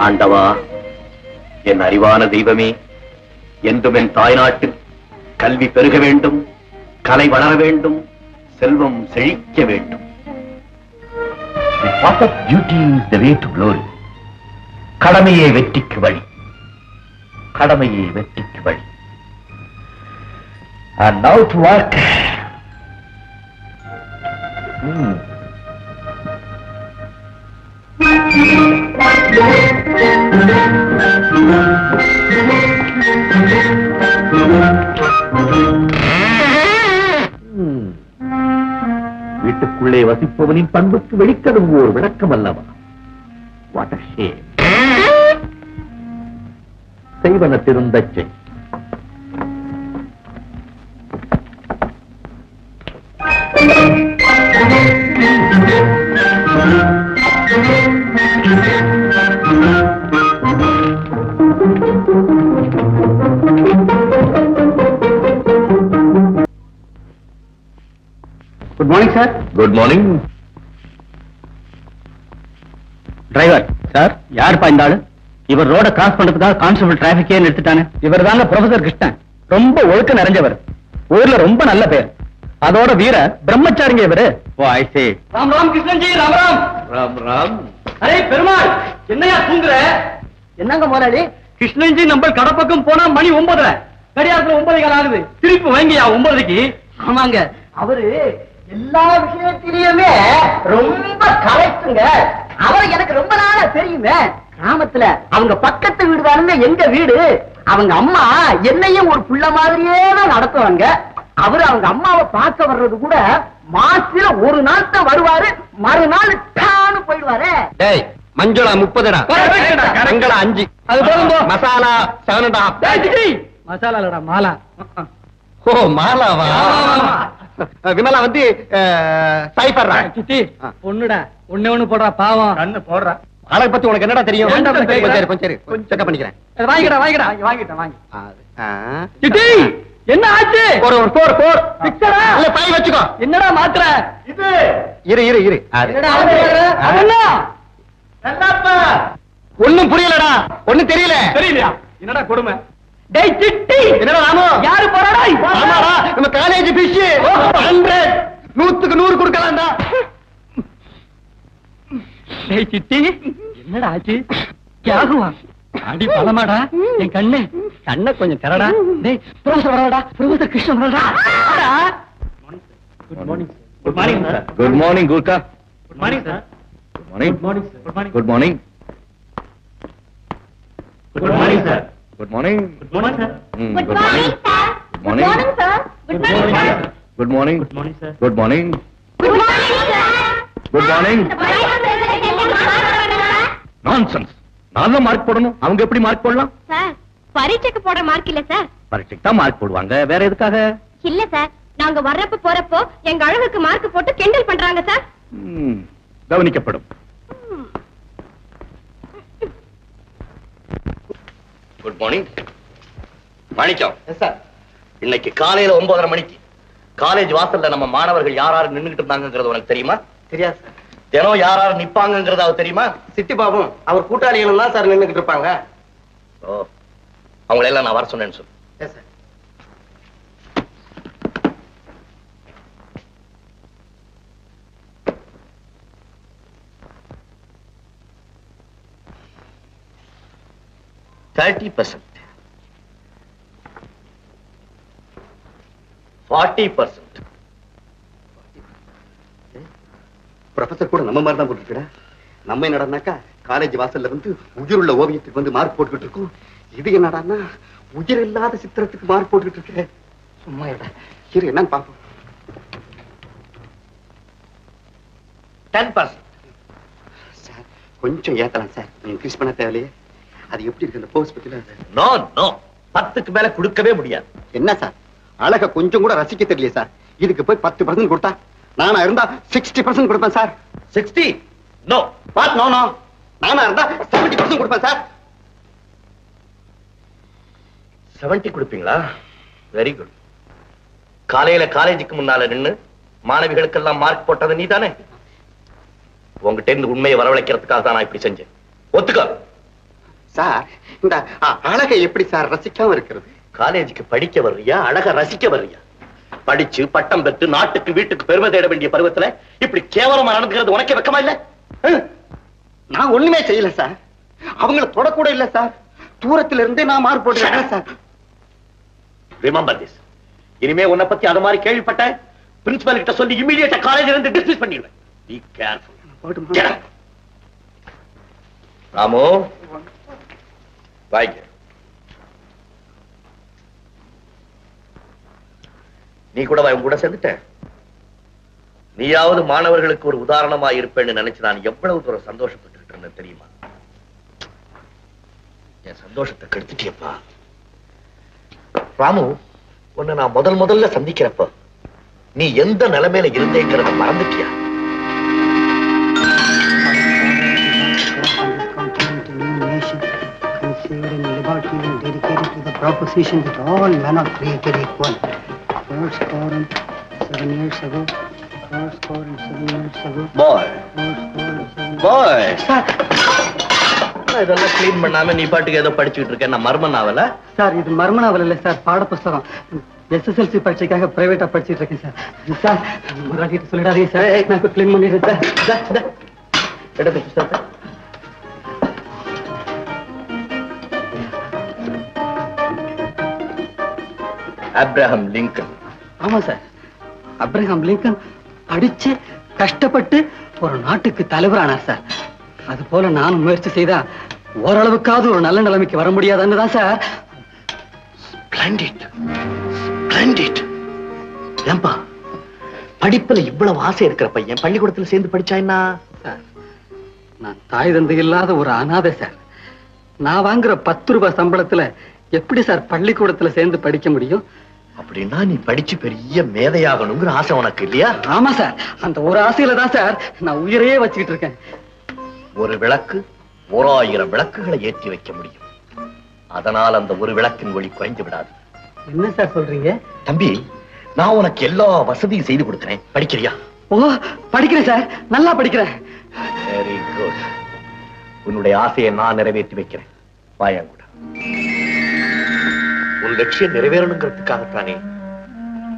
ஆண்டவா என் அறிவான தெய்வமே என்றும் என் தாய்நாட்டில் கல்வி பெருக வேண்டும் கலை வளர வேண்டும் செல்வம் செழிக்க வேண்டும். கடமையே வெற்றிக்கு வழி. கடமையே வெற்றிக்கு வழி. And now to work. வசிப்பவனின் பண்புக்கு வெளிக்கடும் ஓர் விளக்கம் அல்லவா வாட் ஷேம் செய்வன திருந்தச் செய். Good morning sir good morning driver sir யாருப்பா இந்த ஆளு இவர் ரோட கிராஸ் பண்றதுக்காக கான்ஸ்டபிள் டிராபிக்கே நிறுத்திட்டானே. இவர் தாங்க ப்ரொஃபசர் கிருஷ்ணன். ரொம்ப ஒழுக்க நிறைஞ்சவர். ஊர்ல ரொம்ப நல்ல பேர். அதோட வீர பிரம்மச்சாரிங்க இவரு. Oh I say Ram Ram கிருஷ்ணன்ஜி ராம் ராம். ராம் ராம். அரே பெருமாள் என்னையா தூங்குற? என்னங்க முதலாளி? கிருஷ்ணன்ஜி நம்ம கடப்பக்கம் போனா மணி ஒன்பதுல கடியாரத்துல ஒன்பது கால் ஆகுது. திருப்பி வாங்கியா ஒன்பதுக்கு ஆமாங்க. அவரு எல்லா விஷயத்திலயுமே ரொம்ப கரெக்டுங்க அவர் எனக்கு ரொம்ப நாளா தெரியுமே கிராமத்துல அவங்க பக்கத்து வீடு தானுங்க எங்க வீடு? அவங்க அம்மா என்னையும் ஒரு புள்ள மாதிரியே தான் நடத்துவாங்க. அவரு அவங்க அம்மாவை பார்க்க வர்றது கூட மாசத்துல ஒரு நாள் தான் வருவாரு மறுநாள் டான்னு போயிடுவாரு. டேய் மஞ்சளா முப்பதுடா? கரங்களா அஞ்சு. அது போதும். மசாலா செவன்டா. மசாலா இல்லடா மாலா. ஓ மாலாவா. விமலா வந்து சைபர்ரா சித்தி பொண்ணுடா ஒண்ணு ஒண்ணு போடுறா பாவம். கண்ணு போடுறா. ஆளை பத்தி உனக்கு என்னடா தெரியும்? கொஞ்சம் கொஞ்சம் செக்அப் பண்ணிக்கிறேன். வாங்கிடா வாங்கிடா வாங்கிட்டேன் வாங்கி என்ன ஆச்சு? ஒரு ஒரு போர் போர் பிக்சரா? இல்ல பை வச்சுக்கோ. என்னடா மாத்திர இது. இரு இரு இரு? ஒண்ணும் புரியலடா. ஒண்ணும் தெரியல. தெரியலையா? என்னடா கொடுமை? டேய் சிட்டி. என்னடா ராமு யாரு போறாடா? ஆமாடா. நம்ம காலேஜ் பிஷ் ஹண்ட்ரட் நூத்துக்கு நூறு கொடுக்கலாம்டா. டேய் சிட்டி என்னடா ஆச்சு தியாகுவா அடி பலமாடா என் கண்ணு கண்ணை கொஞ்சம் திறடா டேய் ப்ரொஃபசர் வரடா ப்ரொஃபசர் கிருஷ்ணன் வரடா good morning good morning sir good morning Gurkha good morning sir good morning good morning sir good morning good morning good morning sir good morning good morning sir Good morning, sir. Good Morning. morning, sir. Good morning, sir. Good morning good morning sir good morning Good morning, sir. Good morning இந்த பையன் பேசுறது எல்லாம் mark nonsense நான் தான் mark போடணும். அவங்க எப்படி mark போடலாம்? சார் பரீட்சைக்கு போட மார்க் இல்ல சார் பரீட்சைக்கு தான் மார்க் போடுவாங்க. வேற எதுக்காக? இல்ல சார் நாங்க வர்றப்ப போறப்போ எங்க அழகுக்கு மார்க் போட்டு கிண்டல் பண்றாங்க சார் கவனிக்கப்படும். குட் மார்னிங் மாணிக்கம். சார் இன்னைக்கு காலையில ஒன்பதரை மணிக்கு காலேஜ் வாசல்ல நம்ம மாணவர்கள் யார் யார் நின்னுகிட்டு இருந்தாங்கிறது உனக்கு தெரியுமா? தெரியாது சார் தினம் யார் யார் நிப்பாங்கிறது அவ தெரியுமா? சிட்டி பாபும் அவர் கூட்டாளிகளும் தான் சார் நின்னுகிட்டு இருப்பாங்க. ஓ அவங்கள எல்லாம் நான் வர சொன்னேன்னு சொல்லு. Thirty percent forty percent professor கூட நம்ம மாதிரி தான் போட்டுருக்கா நம்ம என்னடான்னாக்கா காலேஜ் வாசல்ல வந்து உயிருள்ள ஓவியத்துக்கு வந்து மார்க் போட்டுக்கிட்டு இருக்கோம். இது என்னடான்னா உயிர் இல்லாத சித்திரத்துக்கு மார்க் போட்டுக்கிட்டு இருக்க. சும்மா இரு என்னன்னு டென் பர்சன்ட் சார் கொஞ்சம் ஏத்தலாம் சார். இன்க்ரீஸ் பண்ண தேவையில்லையே. அது எப்படி இருக்கு அந்த போஸ்ட் பத்தில? நோ நோ பத்துக்கு மேல கொடுக்கவே முடியாது. என்ன சார்? அழக கொஞ்சம் கூட ரசிக்க தெரியலையே சார். இதுக்கு போய் பத்து பர்சன்ட் கொடுத்தா நானா இருந்தா சிக்ஸ்டி பர்சன்ட் கொடுப்பேன் சார். சிக்ஸ்டி நோ பாத் நோ நோ நானா இருந்தா செவன்டி பர்சன்ட் கொடுப்பேன் சார் செவன்டி கொடுப்பீங்களா? வெரி குட் காலையில காலேஜுக்கு முன்னால நின்னு மாணவிகளுக்கெல்லாம் மார்க் போட்டது நீதானே? உங்ககிட்ட இருந்து உண்மையை வரவழைக்கிறதுக்காக தான் நான் இப்படி செஞ்சேன். ஒத்துக்கோ. சார் இந்த அழகை எப்படி சார் ரசிக்காம இருக்கிறது? காலேஜுக்கு படிக்க வர்றியா? அழக ரசிக்க வர்றியா? படிச்சு பட்டம் பெற்று நாட்டுக்கு வீட்டுக்கு பெருமை தேட வேண்டிய பருவத்துல இப்படி கேவலமா நடந்துக்கிறது உனக்கே வெக்கமா இல்ல. நான் ஒண்ணுமே செய்யல சார். அவங்கள தொடக்கூட இல்ல சார். தூரத்துல இருந்தே நான் மார்க் போட்டுருக்கேன் சார். ரிமெம்பர் திஸ் இனிமே உன்னை பத்தி அது மாதிரி கேள்விப்பட்ட பிரின்சிபல் கிட்ட சொல்லி இமீடியட்டா காலேஜ்ல இருந்து டிஸ்மிஸ் பண்ணிடுவேன். Be careful? ராமு? வாய்க்க நீ கூட வா, இவன் கூட சேர்ந்துட்ட நீயாவது மாணவர்களுக்கு ஒரு உதாரணமா இருப்பேன்னு நினைச்சு நான் எவ்வளவு தூரம் சந்தோஷப்பட்டு தெரியுமா? என் சந்தோஷத்தை கெடுத்துட்டியப்பா. ராமு உன்னை நான் முதல் முதல்ல சந்திக்கிறப்ப நீ எந்த நிலைமையில இருந்தேங்கிறத மறந்துட்டியா? Conceived in liberty and dedicated to the proposition that all men are created equal. First Quran, seven years ago. First Quran, seven years ago. Bye First Quran, seven பாய் இதெல்லாம் கிளீன் பண்ணாம நீ பாட்டுக்கு ஏதோ படிச்சுட்டு இருக்க நான் மர்ம நாவல சார் இது மர்ம நாவல் இல்ல சார் பாட புஸ்தகம் எஸ்எஸ்எல்சி பரீட்சைக்காக பிரைவேட்டா படிச்சிட்டு இருக்கேன் சார் சார் முதலாளிகிட்ட சொல்லிடாதீங்க சார் நான் இப்ப கிளீன் பண்ணிடுறேன் சார் எடுத்து புத்தகத்தை அப்ரஹாம் லிங்கன் ஆமா சார். அப்ரஹாம் லிங்கன் படிச்சு கஷ்டப்பட்டு ஒரு நாட்டுக்கு தலைவரானார் சார். அது போல நானும் முயற்சி செய்தா ஓரளவுக்காவது ஒரு நல்ல நிலைமைக்கு வர முடியாதுன்னு தான் சார். ஸ்பிளண்டிட் ஸ்பிளண்டிட் படிப்புல இவ்வளவு ஆசை இருக்கிற பையன் பள்ளிக்கூடத்துல சேர்ந்து படிச்சா என்ன? நான் தாய் தந்தை இல்லாத ஒரு அனாதை சார். நான் வாங்குற பத்து ரூபாய் சம்பளத்துல எப்படி சார் பள்ளிக்கூடத்துல சேர்ந்து படிக்க முடியும்? அப்படின்னா நீ படிச்சு பெரிய மேதையாகணுங்கிற ஆசை உனக்கு இல்லையா? ஆமா சார். அந்த ஒரு ஆசையில தான் சார் நான் உயிரையே வச்சுக்கிட்டு இருக்கேன். ஒரு விளக்கு ஓர் ஆயிரம் விளக்குகளை ஏற்றி வைக்க முடியும். அதனால் அந்த ஒரு விளக்கின் ஒளி குறைந்து விடாது. என்ன சார் சொல்றீங்க? தம்பி நான் உனக்கு எல்லா வசதியும் செய்து கொடுக்கிறேன். படிக்கிறியா? ஓ படிக்கிறேன் சார். நல்லா படிக்கிறேன். வெரி குட் உன்னுடைய ஆசையை நான் நிறைவேற்றி வைக்கிறேன். வாயன் உன் லட்சியம் நிறைவேறணுங்கிறதுக்காகத்தானே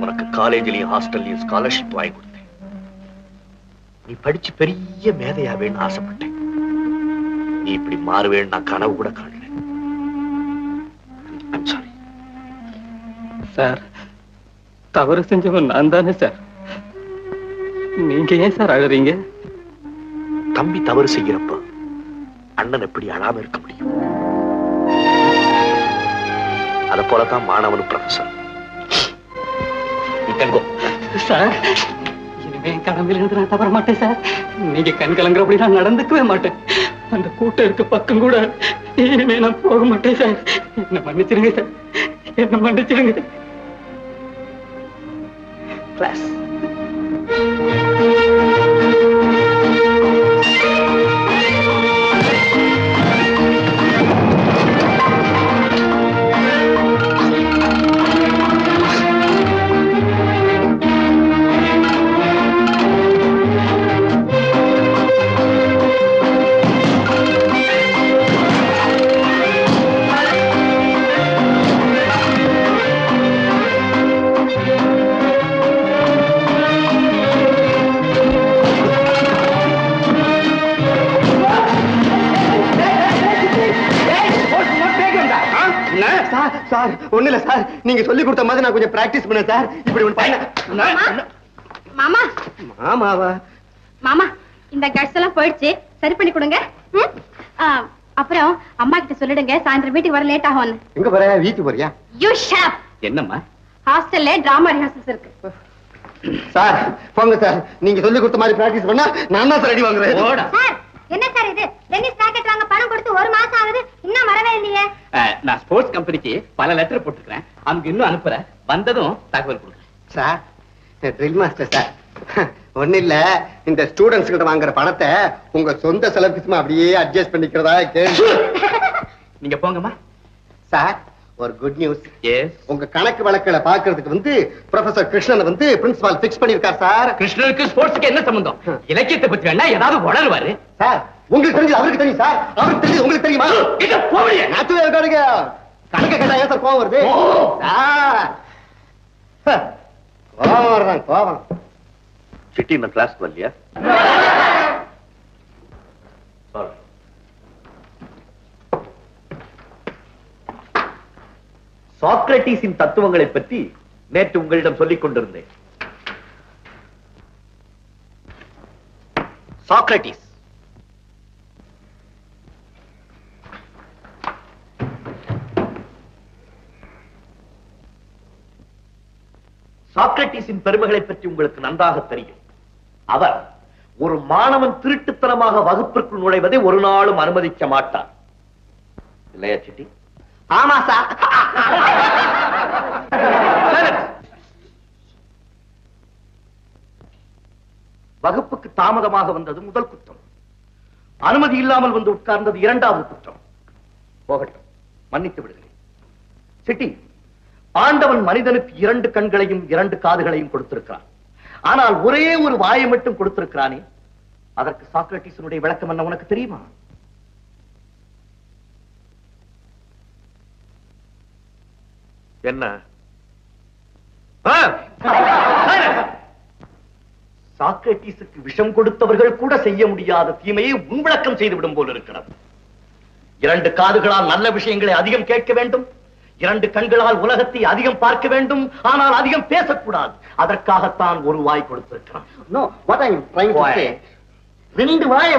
உனக்கு காலேஜ்லயும் ஹாஸ்டல்லையும் ஸ்காலர்ஷிப் வாங்கி கொடுத்தேன். நீ படிச்சு பெரிய மேதையாவேன்னு ஆசைப்பட்டேன். நீ இப்படி மாறுவேன்னு நான் கனவு கூட காணல. சார் தவறு செஞ்சவன் நான் தானே சார். நீங்க ஏன் சார் அழறீங்க? தம்பி தவறு செய்யறப்ப அண்ணன் எப்படி அழாம இருக்க முடியும்? அத போலதான் மாணவன் ப்ரொஃபசர் சார் இனிமே என் கடமையில இருந்து நான் தவற மாட்டேன் சார். நீங்க கண் கலங்குறபடி நான் நடந்துக்கவே மாட்டேன். அந்த கூட்டம் இருக்க பக்கம் கூட இனிமே நான் போக மாட்டேன் சார். என்ன மன்னிச்சிருங்க சார். என்ன மன்னிச்சிருங்க. கிளாஸ் சார் ஒண்ணு இல்ல சார். நீங்க சொல்லி கொடுத்த மாதிரி நான் கொஞ்சம் பிராக்டிஸ் பண்ணேன் சார். இப்படி ஒண்ணு பண்ண. மாமா. ஆமாவா மாமா இந்த கட்ஸ் எல்லாம் போயிடுச்சு. சரி பண்ணி கொடுங்க. அப்புறம் அம்மா கிட்ட சொல்லிடுங்க. சாயந்தரம் வீட்டுக்கு வர லேட் ஆகும்னு. எங்க போற? வீட்டுக்கு போறியா? யூ ஷாப் என்னம்மா? ஹாஸ்டல்ல டிராமா ரிஹர்சல்ஸ் இருக்கு. சார் போங்க சார். நீங்க சொல்லி கொடுத்த மாதிரி பிராக்டிஸ் பண்ணா நான் தான் சார் அடி வாங்குறேன் என்ன சார் இது? டென்னிஸ் ராக்கெட் வாங்க பணம் கொடுத்து ஒரு மாசம் ஆகுது இன்னும் வரவே இல்லையே. நான் ஸ்போர்ட்ஸ் கம்பெனிக்கு பல லெட்டர் போட்டுக்கிறேன் அவங்க இன்னும் அனுப்புறேன். வந்ததும் தகவல் கொடுக்குறேன் சார் ட்ரில் மாஸ்டர் சார். ஒண்ணு இல்ல இந்த ஸ்டூடெண்ட்ஸ் கிட்ட வாங்குற பணத்தை உங்க சொந்த செலவுக்கு அப்படியே அட்ஜஸ்ட் பண்ணிக்கிறதா கேள்வி. நீங்க போங்கம்மா. சார் ஒரு குட் நியூஸ் எஸ் உங்க கணக்கு வழக்குகளை பாக்குறதுக்கு வந்து ப்ரொஃபசர் கிருஷ்ணன் வந்து பிரின்சிபால் பிக்ஸ் பண்ணிருக்கார் சார் கிருஷ்ணனுக்கு ஸ்போர்ட்ஸ்க்கு என்ன சம்பந்தம்? இலக்கியத்தை பத்தி வேணா ஏதாவது உளருவாரு சார் உங்களுக்கு தெரிஞ்சது அவருக்கு தெரியும் சார் அவருக்கு தெரிஞ்சது உங்களுக்கு தெரியுமா? நேச்சுரல் இருக்காருங்க கணக்க கேட்டா ஏன் சார் கோவம் வருது? கோவம் வருதான் கோவம். சிட்டி இந்த கிளாஸ்க்கு வரலையா சாக்ரட்டிஸின் தத்துவங்களை பற்றி நேற்று உங்களிடம் சொல்லிக் கொண்டிருந்தேன். சாக்ரட்டிஸ். சாக்ரட்டிஸின் பெருமைகளை பற்றி உங்களுக்கு நன்றாக தெரியும். அவர் ஒரு மாணவன் திருட்டுத்தனமாக வகுப்பிற்குள் நுழைவதை ஒரு நாளும் அனுமதிக்க மாட்டார். இல்லையா சிட்டி? ஆமா சார். வகுப்புக்கு தாமதமாக வந்தது முதல் குற்றம். அனுமதி இல்லாமல் வந்து உட்கார்ந்தது இரண்டாவது குற்றம். போகட்டும் மன்னித்து விடுகிறேன். சிட்டி ஆண்டவன் மனிதனுக்கு இரண்டு கண்களையும் இரண்டு காதுகளையும் கொடுத்திருக்கிறான். ஆனால் ஒரே ஒரு வாயை மட்டும் கொடுத்திருக்கிறானே. அதற்கு சாக்ரட்டிஸனுடைய விளக்கம் என்ன உனக்கு தெரியுமா? என்ன? சாக்ரட்டிஸுக்கு விஷம் கொடுத்தவர்கள் கூட செய்ய முடியாத தீமையை உன்விளக்கம் செய்துவிடும் போல் இருக்கிறது. இரண்டு காதுகளால் நல்ல விஷயங்களை அதிகம் கேட்க வேண்டும். இரண்டு கண்களால் உலகத்தை அதிகம் பார்க்க வேண்டும். ஆனால் அதிகம் பேசக்கூடாது. அதற்காகத்தான் ஒரு வாய் கொடுத்திருக்கிறான். ரெண்டு வாயை.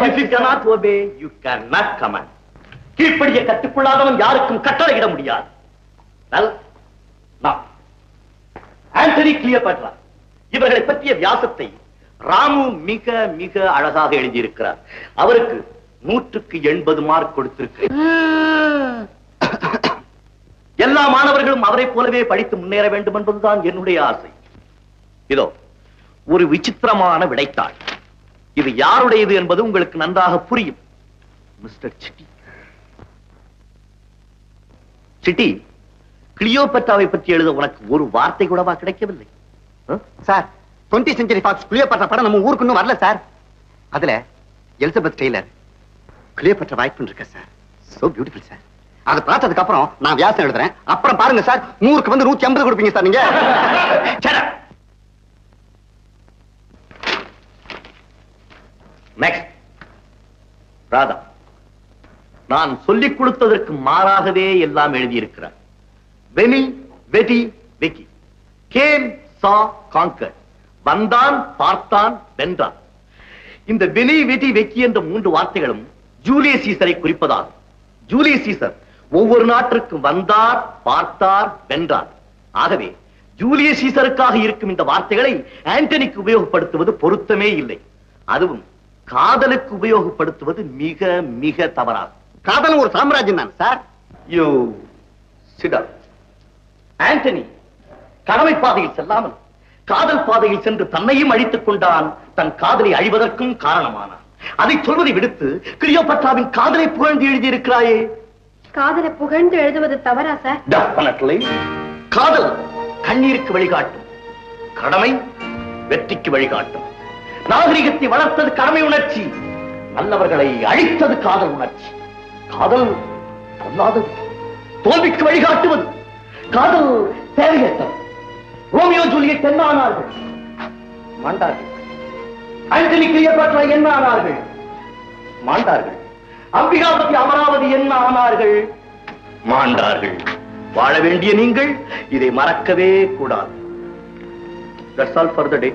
கீழ்ப்படிய கற்றுக்கொள்ளாதவன் யாருக்கும் கட்டளையிட முடியாது. Now, ஆண்டனி கிளியோபாட்ரா இவர்களை பற்றிய வியாசத்தை ராமு மிக மிக அழகாக எழுதியிருக்கிறார். அவருக்கு நூற்றுக்கு எண்பது மார்க் கொடுத்திருக்கிறேன். எல்லா மாணவர்களும் அவரைப் போலவே படித்து முன்னேற வேண்டும் என்பதுதான் என்னுடைய ஆசை. இதோ ஒரு விசித்திரமான விடைத்தாள். இது யாருடையது என்பது உங்களுக்கு நன்றாக புரியும். Mister city. சிட்டி கிளியோபட்ராவை பற்றி எழுத உனக்கு ஒரு வார்த்தை கூடவா கிடைக்கவில்லை? Sir twenty century Fox Cleopatra படம் நம்ம ஊருக்கு இன்னும் வரல சார். அதுல எலிசபெத் டெய்லர் கிளியோபாட்ரா வாய்ப்பு பண்ணிருக்க சார். So beautiful sir. அதை பார்த்ததுக்கு அப்புறம் நான் வியாசம் எழுதுறேன். அப்புறம் பாருங்க சார் நூறுக்கு வந்து நூத்தி ஐம்பது கொடுப்பீங்க சார் நீங்க. ராதா நான் சொல்லிக் கொடுத்ததற்கு மாறாகவே எல்லாம் எழுதியிருக்கிறார். வெனி வெடி வெகி. கேம் சா காங்கர். வந்தான் பார்த்தான் வென்றான். இந்த வெனி வெடி வெக்கி என்ற மூன்று வார்த்தைகளும் ஜூலியஸ் சீசரை குறிப்பதாகும். ஜூலியஸ் சீசர் ஒவ்வொரு நாட்டிற்கும் வந்தார் பார்த்தார் வென்றார். ஆகவே ஜூலியஸ் சீசருக்காக இருக்கும் இந்த வார்த்தைகளை ஆண்டனிக்கு உபயோகப்படுத்துவது பொருத்தமே இல்லை. அதுவும் காதலுக்கு உபயோகப்படுத்துவது மிக மிக தவறாகும். காதலும் ஒரு சாம்ராஜ்யம் தான் சார். யூ சிடா. ஆண்டனி கடமை பாதையில் செல்லாமல் காதல் பாதையில் சென்று தன்னையும் அழித்துக் கொண்டான் தன் காதலை அழிவதற்கும் காரணமானான். அதை சொல்வதை விடுத்து கிளியோபட்ராவின் காதலை புகழ்ந்து எழுதியிருக்கிறாயே. காதலை புகழ்ந்து எழுதுவது தவறா சார்? டெஃபினட்லி காதல் கண்ணீருக்கு வழிகாட்டும் கடமை வெற்றிக்கு வழிகாட்டும். நாகரிகத்தை வளர்த்தது கடமை உணர்ச்சி நல்லவர்களை அழித்தது காதல் உணர்ச்சி. காதல் பொல்லாதது தோல்விக்கு வழிகாட்டுவது காதல் தேவையற்றது. ரோமியோ ஜூலியட் என்ன ஆனார்கள் மாண்டார்கள். ஆண்டனி கிளியோபாட்ரா என்ன ஆனார்கள் மாண்டார்கள். அம்பிகாபதி அமராவதி என்ன ஆனார்கள் மாண்டார்கள். வாழ வேண்டிய நீங்கள் இதை மறக்கவே கூடாது. That's all for the day.